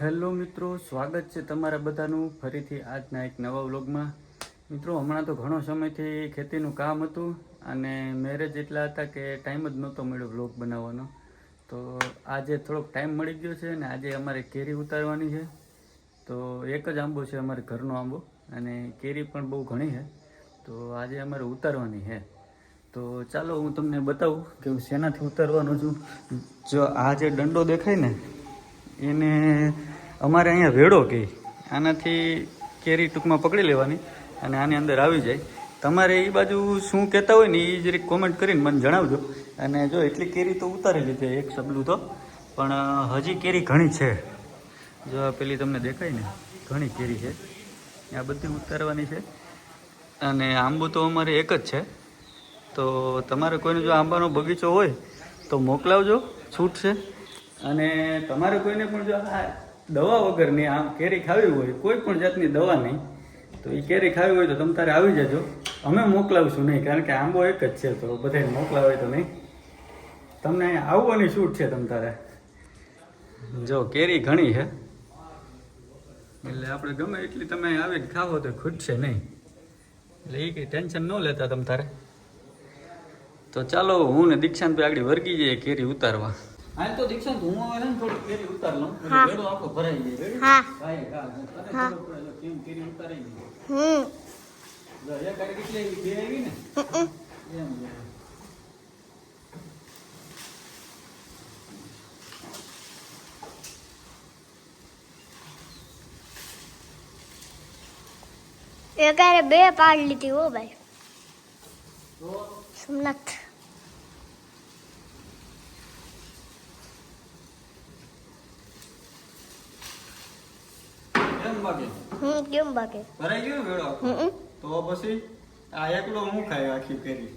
Hello મિત્રો, સ્વાગત છે તમારા બધાનું ફરીથી આજના એક નવા વ્લોગમાં. મિત્રો, હમણાં તો ઘણો સમયથી ખેતીનું કામ હતું અને મેરેજ એટલા હતા કે ટાઈમ જ નહોતો મળ્યો વ્લોગ બનાવવાનો. તો આજે થોડોક ટાઈમ મળી ગયો છે અને આજે અમારે કેરી ઉતારવાની છે. તો એક જ આંબો છે અમારે ઘરનો આંબો અને કેરી પણ બહુ ઘણી છે. તો આજે અમારે ઉતારવાની છે. તો ચાલો હું તમને બતાવું કે હું શેનાથી ઉતારવાનો છું. જો આ જે દંડો દેખાય ને, એને અમારે અહીંયા વેડો કહે આનાથી કેરી ટૂંકમાં પકડી લેવાની અને આની અંદર આવી જાય. તમારે એ બાજુ શું કહેતા હોય ને એ જરીક કોમેન્ટ કરીને મને જણાવજો. અને જો એટલી કેરી તો ઉતારેલી છે, એક સબલું તો. પણ હજી કેરી ઘણી છે. જો આ પેલી તમને દેખાય ને, ઘણી કેરી છે. આ બધી ઉતારવાની છે. અને આંબો તો અમારે એક જ છે. તો તમારે કોઈને જો આંબાનો બગીચો હોય તો મોકલાવજો છૂટ છે અને તમારે કોઈને પણ જો આ દવા વગરની આમ કેરી ખાવી હોય, કોઈ પણ જાતની દવા નહીં, તો એ કેરી ખાવી હોય તો તમે તારે આવી જજો. અમે મોકલાવશું નહીં, કારણ કે આંબો એક જ છે, તો બધાને મોકલાવે તો નહીં. તમને અહીંયા આવવાની છૂટ છે તમ તારે. જો, કેરી ઘણી છે. એટલે આપણે ગમે એટલી તમે આવીને ખાવો તો ખૂટશે નહીં. એટલે એ કંઈ ટેન્શન ન લેતા તમ તારે. તો ચાલો, હું ને દીક્ષાંત આગળ વર્ગી જઈએ કેરી ઉતારવા. હા તો દીક્ષા હું હવે ને થોડી કેરી ઉતાર લઉં. વેડો આખો ભરાઈ જાય હા. ભાઈ હા, કેમ કેરી ઉતારી ગઈ. હમ. એક હારી કેટલી આવી? બે આવી ને? એમ એકારે બે પાડ લીધી હો ભાઈ. સોમનાથ. બાકી હમ કેમ બાકી ભરાઈ ગયો ને વેડો આખો? હમ તો પછી આ એકલો હું ખાય આખી કેરી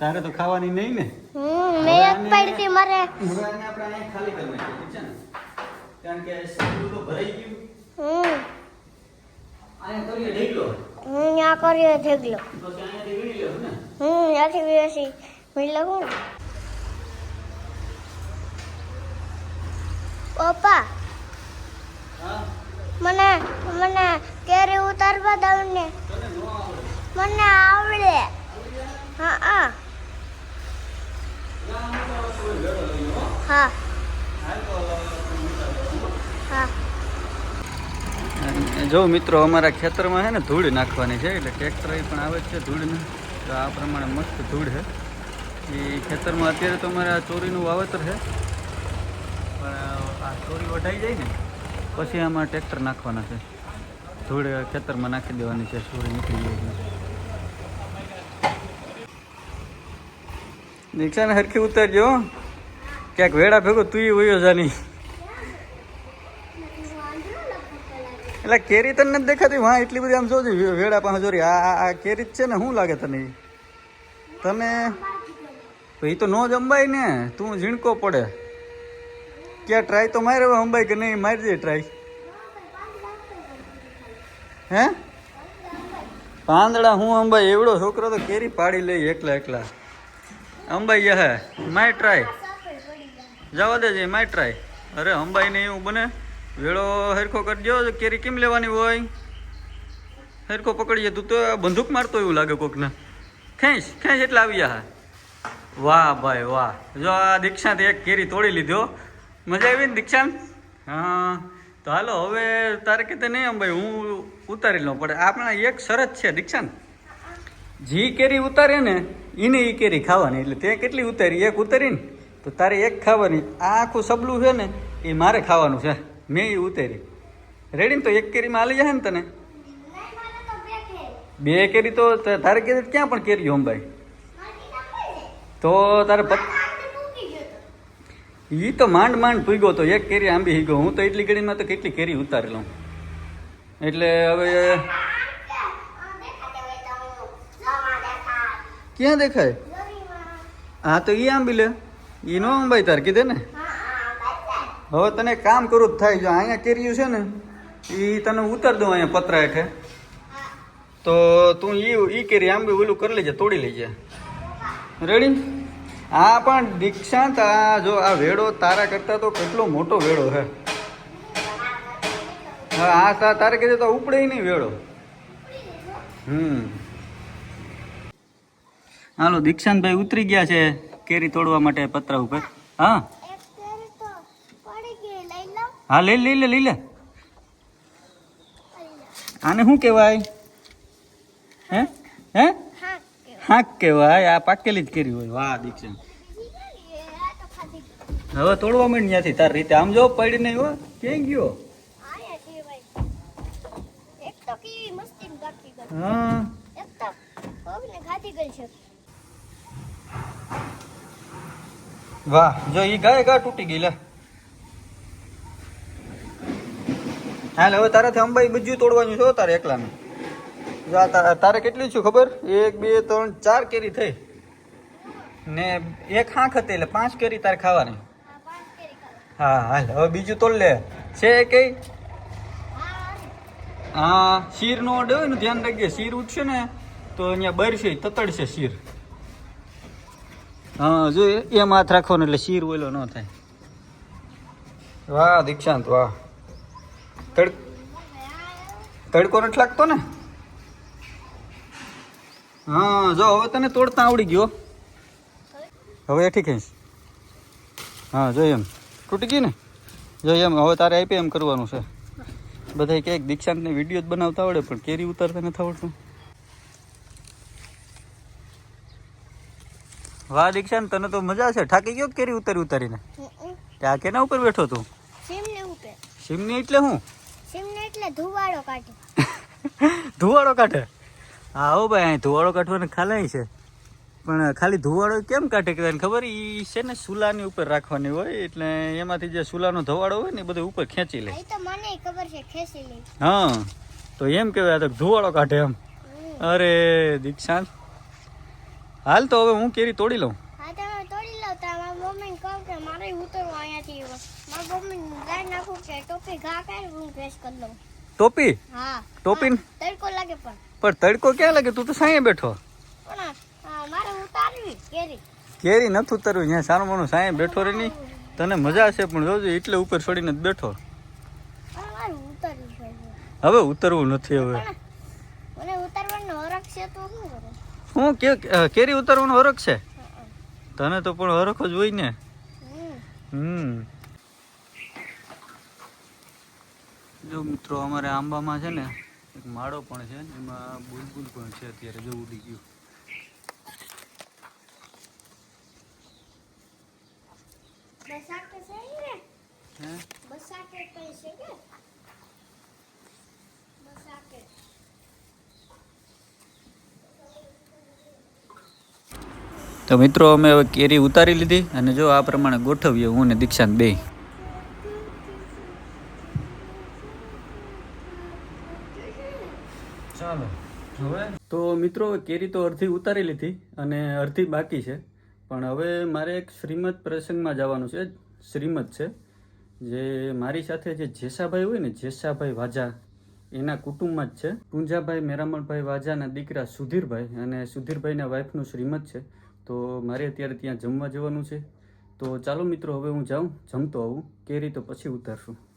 તારે તો ખાવાની નહીં ને? હમ મેં એક પાડી હતી મારે. હવે આને આપણે અહીં ખાલી કરી નાખીએ, છે ને? કારણ કે સીધું તો ભરાઈ ગયું. હમ. આને કરીએ ઢગલો? હું ત્યાં કર્યો ઢગલો. તો અહીંયાથી વીણી લેવું ને? હમ ત્યાંથી વેસી મેં લઉં પપ્પા મને મને કેરી ઉતારવા દઉં ને. મને આવડે. હા હા. હું. હા. જો મિત્રો, અમારા ખેતરમાં છે ને ધૂળ નાખવાની છે, એટલે ટ્રેક્ટર પણ આવે છે ધૂળને. તો આ પ્રમાણે મસ્ત ધૂળ છે. એ ખેતરમાં અત્યારે તો અમારે આ ચોરીનું વાવેતર છે. પણ આ ચોરી વઢાઈ જાય ને પછી આમાં ટ્રેક્ટર નાખવાના છે. ધૂળ ખેતરમાં નાખી દેવાની છે ચોરી નીકળી જાય એટલે દીક્ષાને હરખી ઉતારજો ક્યાંક વેડા ભેગો તું વયો જાની. એટલે કેરી તને નથી દેખાતી? વાહ, એટલી બધી આમ જોજે વેડા પાસે જોરી આ, આ- કેરી જ છે ને, શું લાગે તને? તને? એ તો ન જમવાય ને. તું ઝીણકો પડે. ક્યાં ટ્રાય તો મારે અંબાય કે નહીં, મારી દે ટ્રાય હે? પાંદડા હું અંબાઈ એવડો છોકરો તો કેરી પાડી લઈ એકલા એકલા. અંબાઈ હે માય ટ્રાય જવા દેજે, માય ટ્રાય અરે અંબાઈ ને એવું બને. વેળો હરખો કરજો કેરી કેમ લેવાની હોય? હરખો પકડીએ તું તો બંદૂક મારતો એવું લાગે કોકને. ખેંચ ખેંચ એટલે આવી જા વાહ ભાઈ વાહ. જો આ દીક્ષાંત એક કેરી તોડી લીધો મજા આવી ને દીક્ષાંત હા. તો હાલો, હવે તારે કીધે નહીં અંબાઈ હું ઉતારી લઉં. પડે આપણા એક શરત છે દીક્ષાંત જી કેરી ઉતારે ને એને એ કેરી ખાવાની. એટલે તે કેટલી ઉતારી? એક ઉતારી ને તો તારે એક ખાવાની. આ આખું સબલું છે ને, એ મારે ખાવાનું છે. મેં એ ઉતારી. રેડી ને તો એક કેરીમાં હાલી જાય ને તને? બે કેરી તો તારે કેરી ક્યાં પણ કેરી હોંભાઈ તો તારે ઈ તો માંડ માંડ પૂગ્યો તો એક કેરી આંબી હીગો હું તો એટલી ઘડીમાં તો કેટલી કેરી ઉતારી લઉં એટલે હવે ક્યાં દેખાય? હા, તો એ આંબી લે. એ નો આંબાઈ તાર કીધે ને? હવે તને કામ કરું જ થાય જો, અહીંયા કેરીયું છે ને એ તને ઉતાર દઉં અહીંયા પતરા હેઠે. તો તું એ ઈ કેરી આંબી ઓલું કરી લેજે, તોડી લેજે. રેડી આ પણ દીક્ષાંત, આ જો આ વેડો તારા કરતા તો કેટલો મોટો વેડો છે હા, આ તારે કીધું તો ઉપડે નહીં વેળો હમ. હાલો, દીક્ષાંતભાઈ ઉતરી ગયા છે કેરી તોડવા માટે પતરા ઉપર. હા? હા લઈ લઈ લે લઈ લે. આને શું કહેવાય? હે હે? હા? હાક કહેવાય, આ પાકેલી જ કરી હોય. વાહ ગઈ. હવે તોડવા માંડ ત્યાંથી તાર રીતે. આમ જો પડી નહીં હો. ક્યાં ગયો? હા. વાહ, જો ઈ ગાય ગા તૂટી ગઈ, લે. હાલ, હવે તારાથી અંબાઈ બધું તોડવાનું છે તારે એકલાનું. તારે કેટલી છું ખબર? એક, બે, ત્રણ, ચાર કેરી થઈ. ને એક હાંખ હતી એટલે પાંચ કેરી તારે ખાવાની. હા, હાલ, હવે બીજું તોડ લે. છે કઈ? હા, શીરનો ઓર્ડર હોય ધ્યાન રાખજે. શીર ઉઠશે ને, તો અહીંયા બરશે તતડશે શીર. હા, જો એમ હાથ રાખવાનો એટલે શીર ઓલો ન થાય. વાહ, દીક્ષાંત, વાહ. તડ, તડકો નથી લાગતો ને? હા જો હવે તને તોડતા આવડી ગયો. હવે એઠી ખેંચ. હા જો એમ. તૂટી ગઈ ને? જો એમ હવે તારે આપી એમ કરવાનું છે. બધા ક્યાંક દીક્ષાંતને વીડિયો જ બનાવતા આવડે પણ કેરી ઉતારતા નથી આવડતું. વાહ દીક્ષાંત તને તો મજા છે. થાકી ગયો કેરી ઉતારી ઉતારીને. ત્યાં કેના ઉપર બેઠો તું? સિમની એટલે હું? સિમની એટલે ધુવાડો કાઢે ધુવાળો કાઢે? હા હો ભાઈ અહીં ધુવાળો કાઢવાને ખાલાય છે. પણ ખાલી ધુવાડો કેમ કાઢે કે ખબર? એ છે ને સુલાની ઉપર રાખવાની હોય એટલે એમાંથી જે સુલાનો ધવાળો હોય ને એ બધું ઉપર ખેંચી લે. તો મને ખબર છે ખેંચી લઈ હા તો એમ કહેવાય તો ધુવાડો કાઢે એમ. અરે દીક્ષાંત. હાલ તો હવે હું કેરી તોડી લઉં. હા તમે તોડી લો તો મારા મમ્મીને કહું કે મારે ઉતરવું અહીંયાથી. મારા મમ્મી ગાય નાખું કે ટોપી ઘા કાઢી હું ફ્રેશ કરી લઉં. ટોપી? હા. ટોપી તડકો લાગે પણ. પણ તડકો ક્યાં લાગે? તું તો સાંયે બેઠો. મારે ઉતારવી કેરી. કેરી નથી ઉતરવી ત્યાં સારું માનું સાંયે બેઠો રે નહીં. તને મજા છે પણ જોજો એટલે ઉપર છોડીને જ બેઠો. હવે. ઉતરવું નથી હવે. શું હું કે કેરી ઉતરવાનો હરખ છે? તને તો પણ હરખ જ હોય ને. હમ. હમ જો મિત્રો અમારે આંબામાં છે ને એક માળો પણ છે એમાં બુલબુલ પણ છે અત્યારે જો ઉડી ગયું. તો મિત્રો અમે હવે કેરી ઉતારી લીધી અને જો આ પ્રમાણે ગોઠવીએ હું ને દીક્ષાંત બે. ચાલો, હવે? તો મિત્રો, કેરી તો અડધી ઉતારી લીધી અને અડધી બાકી છે. પણ હવે મારે એક શ્રીમદ પ્રસંગમાં જવાનું છે. શ્રીમદ છે. જે મારી સાથે જે જેસાભાઈ હોય ને, જેસાભાઈ વાજા, એના કુટુંબમાં જ છે. પૂંજાભાઈ મેરામણભાઈ વાજાના દીકરા સુધીરભાઈ અને સુધીરભાઈના વાઈફનું શ્રીમદ છે. તો મારે અત્યારે ત્યાં જમવા જવાનું છે. તો ચાલો મિત્રો, હવે હું જાઉં, જમતો આવું. કેરી તો પછી ઉતારશું.